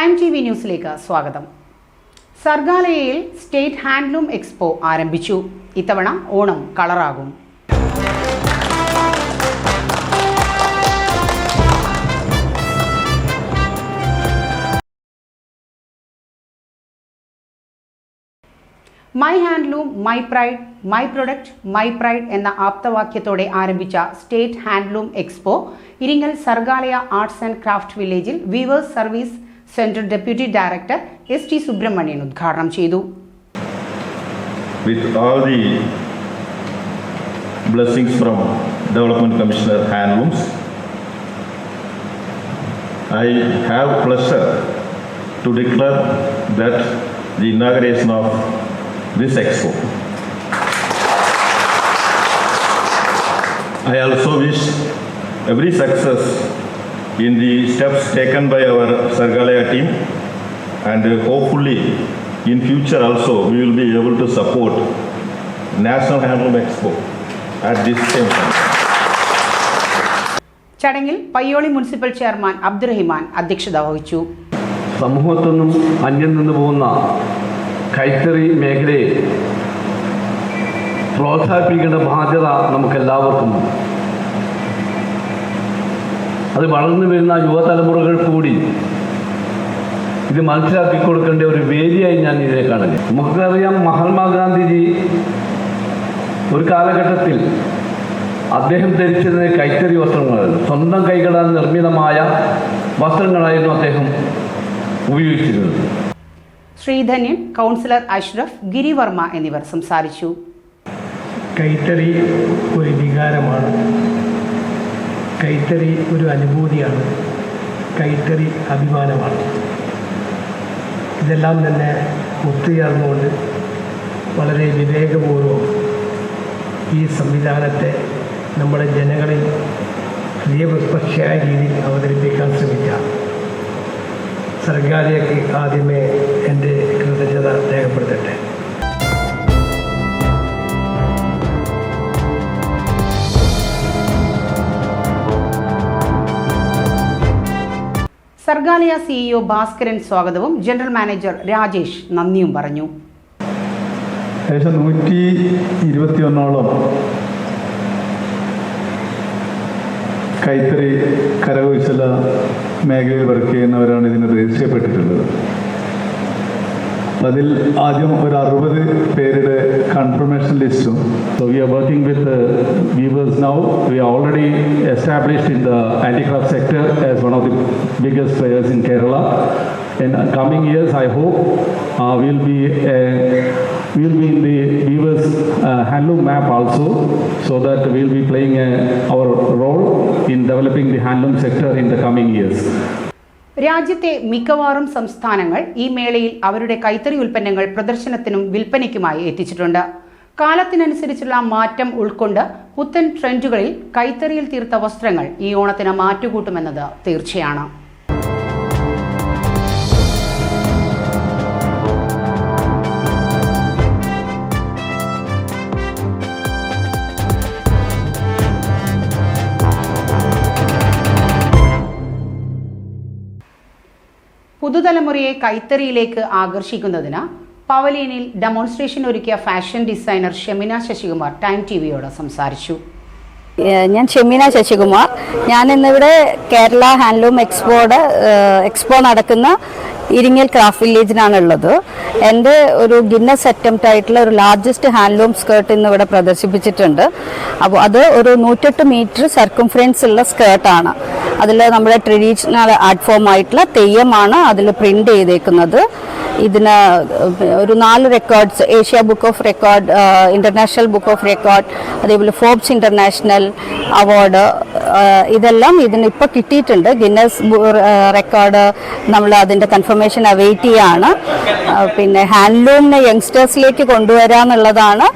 Time T V ന്യൂസിലേക്ക് സ്വാഗതം. സർഗാലയയിൽ state handloom expo ആരംഭിച്ചു. ഇത്തവണ Onam കളറാകും. My handloom my pride my product my pride എന്ന ആപ്തവാക്യത്തോടെ ആരംഭിച്ച state handloom expo Iringal Sargalaya arts and craft വില്ലേജിൽ weavers service Centre deputy director S T Subramanian ഉദ്ഘാടനം ചെയ്തു with all the blessings from Development Commissioner Handlooms. I have pleasure to declare that the inauguration of this expo. I also wish every success in the steps taken by our Sargalaya team and hopefully in future also we will be able to support National Handloom Expo at this same time. ചടങ്ങിൽ Payyoli municipal chairman Abdurahiman അധ്യക്ഷത വഹിച്ചു സമൂഹത്തിൽ നിന്നും അന്യം നിന്ന് പോകുന്ന കൈത്തറി മേഖലയെ പ്രോത്സാഹിപ്പിക്കേണ്ട ബാധ്യത നമുക്കെല്ലാവർക്കും ഉണ്ട്. അത് വളർന്നു വരുന്ന യുവതലമുറകൾ കൂടി ഇത് മനസ്സിലാക്കി കൊടുക്കേണ്ട ഒരു വേദിയായി ഞാൻ ഇതിനെ കാണുന്നത് നമുക്കറിയാം മഹാത്മാഗാന്ധിജി ഒരു കാലഘട്ടത്തിൽ അദ്ദേഹം ധരിച്ചിരുന്നത് കൈത്തറി വസ്ത്രങ്ങളായിരുന്നു. സ്വന്തം കൈകളാൽ നിർമ്മിതമായ വസ്ത്രങ്ങളായിരുന്നു അദ്ദേഹം ഉപയോഗിച്ചിരുന്നത്. ശ്രീധന്യൻ കൗൺസിലർ അഷ്റഫ് ഗിരിവർമ്മ എന്നിവർ സംസാരിച്ചു. കൈത്തറി ഒരു വികാരമാണ്. കൈത്തറി ഒരു അനുഭൂതിയാണ്. കൈത്തറി അഭിമാനമാണ്. ഇതെല്ലാം തന്നെ ഒത്തുചേർന്നുകൊണ്ട് വളരെ വിവേകപൂർവം ഈ സംവിധാനത്തെ നമ്മുടെ ജനങ്ങളിൽ നിയമസ്പക്ഷയായ രീതിയിൽ അവതരിപ്പിക്കാൻ ശ്രമിച്ച സർഗാലയക്ക് ആദ്യമേ എന്റെ കൃതജ്ഞത രേഖപ്പെടുത്തട്ടെ. സർഗാലയ സിഇഒ ഭാസ്കരൻ സ്വാഗതവും ജനറൽ മാനേജർ രാജേഷ് നന്ദിയും പറഞ്ഞു. ഏകദേശം നൂറ്റി ഇരുപത്തിയൊന്നോളം കൈത്തറി കരകൗശല മേഖലയിൽ വർക്ക് ചെയ്യുന്നവരാണ് ഇതിന് രജിസ്റ്റർ ചെയ്യപ്പെട്ടിട്ടുള്ളത്. അതിൽ ആദ്യം ഒരു അറുപത് പേരുടെ കൺഫർമേഷൻ ലിസ്റ്റും so we are working with weavers now we are already established in the handicraft sector as one of the biggest players in Kerala in coming years, I hope uh, we'll be uh, we'll be in the weavers uh, handloom map also, so that we'll be playing uh, our role in developing the handloom sector in the coming years. രാജ്യത്തെ മിക്കവാറും സംസ്ഥാനങ്ങൾ ഈ മേളയിൽ അവരുടെ കൈത്തറി ഉൽപ്പന്നങ്ങൾ പ്രദർശനത്തിനും വിൽപ്പനയ്ക്കുമായി എത്തിച്ചിട്ടുണ്ട്. കാലത്തിനനുസരിച്ചുള്ള മാറ്റം ഉൾക്കൊണ്ട് പുത്തൻ ട്രെൻഡുകളിൽ കൈത്തറിയിൽ തീർത്ത വസ്ത്രങ്ങൾ ഈ ഓണത്തിന് മാറ്റുകൂട്ടുമെന്നത് തീർച്ചയാണ്. പുതുതലമുറയെ കൈത്തറിയിലേക്ക് ആകർഷിക്കുന്നതിന് പവലീനിൽ ഡെമോൺസ്ട്രേഷൻ ഒരുക്കിയ fashion designer Shemina Sasikumar time T വിയോട് സംസാരിച്ചു. ഞാൻ ഷെമീന ശശികുമാർ. ഞാൻ ഇന്നിവിടെ കേരള ഹാൻഡ്ലൂം എക്സ്പോയുടെ എക്സ്പോ നടക്കുന്ന ഇരിങ്ങൽ ക്രാഫ്റ്റ് വില്ലേജിനാണ് ഉള്ളത് എന്റെ ഒരു ഗിന്നസ് അറ്റംപ്റ്റ് ആയിട്ടുള്ള ഒരു ലാർജസ്റ്റ് ഹാൻഡ്ലൂം സ്കേർട്ട് ഇന്ന് ഇവിടെ പ്രദർശിപ്പിച്ചിട്ടുണ്ട്. അപ്പോൾ അത് ഒരു നൂറ്റെട്ട് മീറ്റർ സർക്കംഫറൻസ് ഉള്ള സ്കേർട്ടാണ് അതിൽ നമ്മുടെ ട്രഡീഷണൽ ആർട്ട് ഫോം ആയിട്ടുള്ള തെയ്യമാണ് അതിൽ പ്രിന്റ് ചെയ്തേക്കുന്നത്. ഇതിന് ഒരു നാല് records Asia book of record international book of record അതേപോലെ ഫോബ്സ് ഇന്റർനാഷണൽ അവാർഡ് ഇതെല്ലാം ഇതിന് ഇപ്പോൾ കിട്ടിയിട്ടുണ്ട്. ഗിന്നസ് റെക്കോർഡ് നമ്മൾ അതിന്റെ കൺഫർമേഷൻ അവൈറ്റ് ചെയ്യാണ്. പിന്നെ ഹാൻഡ്ലൂമിനെ യങ്സ്റ്റേഴ്സിലേക്ക് കൊണ്ടുവരാന്നുള്ളതാണ്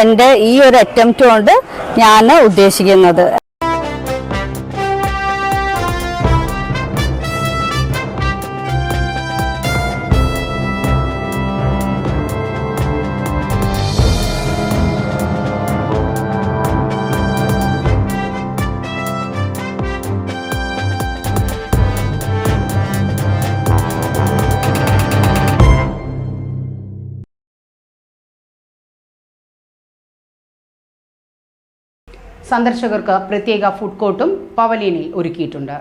എന്റെ ഈ ഒരു അറ്റംപ്റ്റ് കൊണ്ട് ഞാൻ ഉദ്ദേശിക്കുന്നത്. സന്ദർശകർക്ക് പ്രത്യേക ഫുഡ് കോർട്ടും പവലിയനിൽ ഒരുക്കിയിട്ടുണ്ട്.